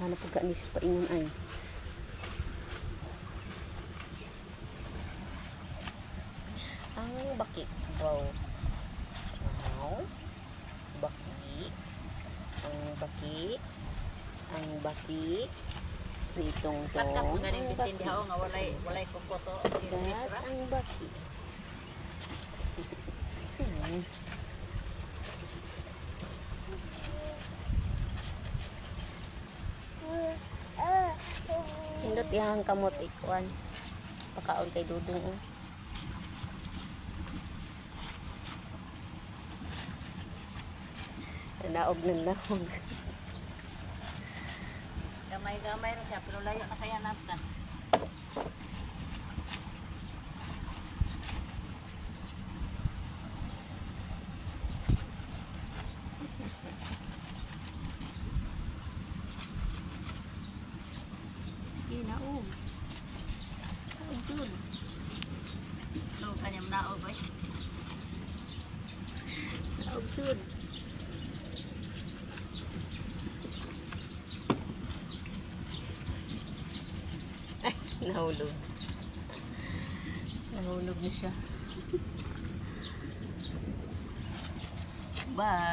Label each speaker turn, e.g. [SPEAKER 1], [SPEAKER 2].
[SPEAKER 1] Hanap pagka ni sa paingon ay. Ang baki. Wow. Wow. Baki. Ang baki. Ang baki. Nitong to.
[SPEAKER 2] Ba't ka mo galing
[SPEAKER 1] Ang
[SPEAKER 2] bitindi
[SPEAKER 1] baki.
[SPEAKER 2] ho nga walay walay kukoto.
[SPEAKER 1] Ang baki. Hmm. Hindot yang kamot ikwan. Pakaon kay dudong. oh. Naog ng naog.
[SPEAKER 2] Gamay-gamay rin siya pero layo na kaya natin.
[SPEAKER 1] Ginaog. Naog dun.
[SPEAKER 2] So kanyang naog eh.
[SPEAKER 1] Naog dun. Ay, nahulog. Nahulog na siya. Bye.